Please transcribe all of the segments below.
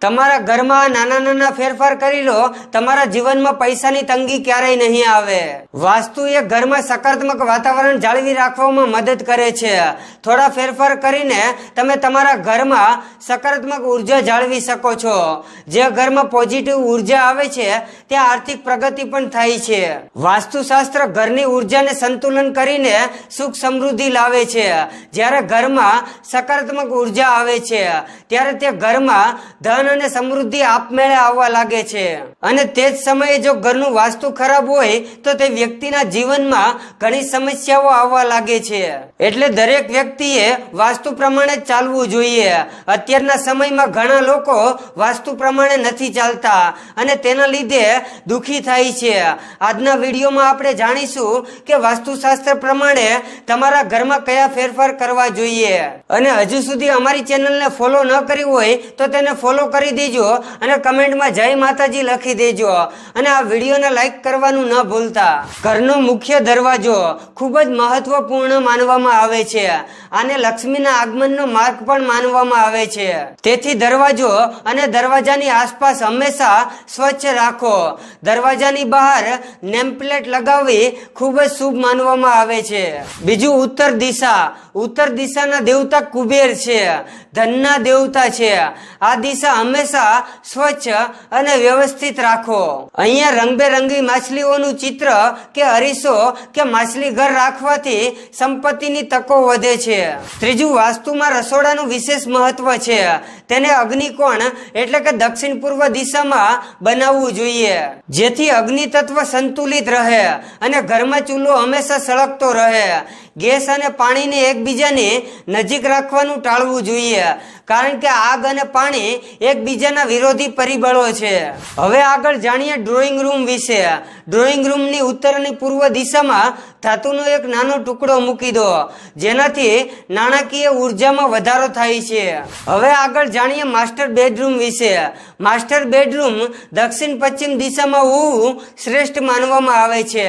તમારા ઘરમાં નાના નાના ફેરફાર કરી લો, તમારા જીવનમાં પૈસાની તંગી ક્યારેય નહીં આવે. વાસ્તુ એ ઘરમાં સકારાત્મક વાતાવરણ જાળવી રાખવામાં મદદ કરે છે. થોડા ફેરફાર કરીને તમે તમારા ઘરમાં સકારાત્મક ઊર્જા જાળવી શકો છો. જે ઘરમાં પોઝિટિવ ઊર્જા આવે છે, ત્યાં આર્થિક પ્રગતિ પણ થાય છે. વાસ્તુશાસ્ત્ર ઘરની ઉર્જાને સંતુલન કરીને સુખ સમૃદ્ધિ લાવે છે. જ્યારે ઘરમાં સકારાત્મક ઊર્જા આવે છે, ત્યારે તે ઘરમાં ધન અને સમૃદ્ધિ આપમેળે આવવા લાગે છે. અને તે જ સમયે જો ઘરનું વાસ્તુ ખરાબ હોય, તો તે વ્યક્તિના જીવનમાં ઘણી સમસ્યાઓ આવવા લાગે છે. એટલે દરેક વ્યક્તિએ વાસ્તુ પ્રમાણે ચાલવું જોઈએ. અત્યારના સમયમાં ઘણા લોકો વાસ્તુ પ્રમાણે નથી ચાલતા અને તેના લીધે દુખી થાય છે. આજના વિડીયોમાં આપણે જાણીશું કે વાસ્તુશાસ્ત્ર પ્રમાણે તમારા ઘરમાં કયા ફેરફાર કરવા જોઈએ. અને હજુ સુધી અમારી ચેનલને ફોલો ન કરી હોય, તો તેને ફોલો કરી દેજો અને કમેન્ટમાં જય માતાજી લખી દેજો અને આ વિડીયોને લાઈક કરવાનું ન ભૂલતા. ઘરનો મુખ્ય દરવાજો ખૂબ જ મહત્વપૂર્ણ માનવામાં આવે છે. આને લક્ષ્મીના આગમનનો માર્ગ પણ માનવામાં આવે છે. તેથી દરવાજો અને દરવાજાની આસપાસ હંમેશા સ્વચ્છ રાખો. દરવાજાની બહાર નેમપ્લેટ લગાવવી ખૂબ જ શુભ માનવામાં આવે છે. બીજું ઉત્તર દિશા. ઉત્તર દિશાના દેવતા કુબેર છે. ધનના દેવતા છે. આ દિશા હંમેશા સ્વચ્છ અને વ્યવસ્થિત રાખો. અહીંયા રંગબેરંગી માછલીઓનું ચિત્ર કે અરીસો કે માછલી ઘર રાખવાથી સંપત્તિની તકો વધે છે. ત્રીજું, વાસ્તુમાં રસોડાનું વિશેષ મહત્વ છે. તેને અગ્નિકોણ એટલે કે દક્ષિણ પૂર્વ દિશામાં બનાવવું જોઈએ. જેથી અગ્નિ તત્વ સંતુલિત રહે અને ઘરમાં ચૂલો હંમેશા સળગતો રહે. ગેસ અને પાણીને એકબીજાની નજીક રાખવાનું ટાળવું જોઈએ. કારણ કે આગ અને પાણી એકબીજાના વિરોધી પરિબળો છે. હવે આગળ જાણીએ ડ્રોઈંગ રૂમ વિશે. ડ્રોઈંગ રૂમની ઉત્તર અને પૂર્વ દિશામાં ધાતુનો એક નાનો ટુકડો મૂકી દો, જેનાથી નાણાકીય ઉર્જામાં વધારો થાય છે. હવે આગળ જાણીએ માસ્ટર બેડરૂમ વિશે. માસ્ટર બેડરૂમ દક્ષિણ પશ્ચિમ દિશામાં હોવું શ્રેષ્ઠ માનવામાં આવે છે.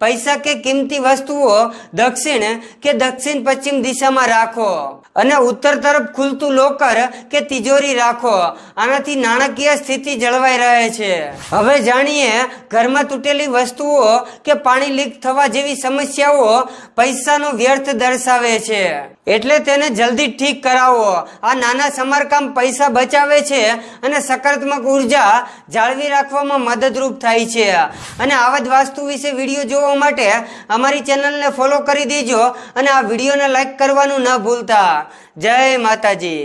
પૈસા કે કિંમતી વસ્તુઓ દક્ષિણ કે દક્ષિણ પશ્ચિમ દિશામાં રાખો અને ઉત્તર તરફ ખુલતું લોકર કે તિજોરી રાખો. આનાથી નાણાકીય સ્થિતિ જળવાઈ રહે છે. હવે જાણીએ, ઘરમાં તૂટેલી વસ્તુઓ કે પાણી લીક થવા જેવી સમસ્યાઓ પૈસાનો વ્યર્થ દર્શાવે છે. એટલે તેને જલ્દી ઠીક કરાવો. આ નાના સમારકામ પૈસા બચાવે છે અને સકારાત્મક ઊર્જા જાળવી રાખવામાં મદદરૂપ થાય છે. અને આવા જ વાસ્તુ વિશે વીડિયો જોવા માટે અમારી ચેનલને ફોલો કરી દેજો. અને આ વિડીયોને લાઈક કરવાનું ન ભૂલતા. જય માતાજી.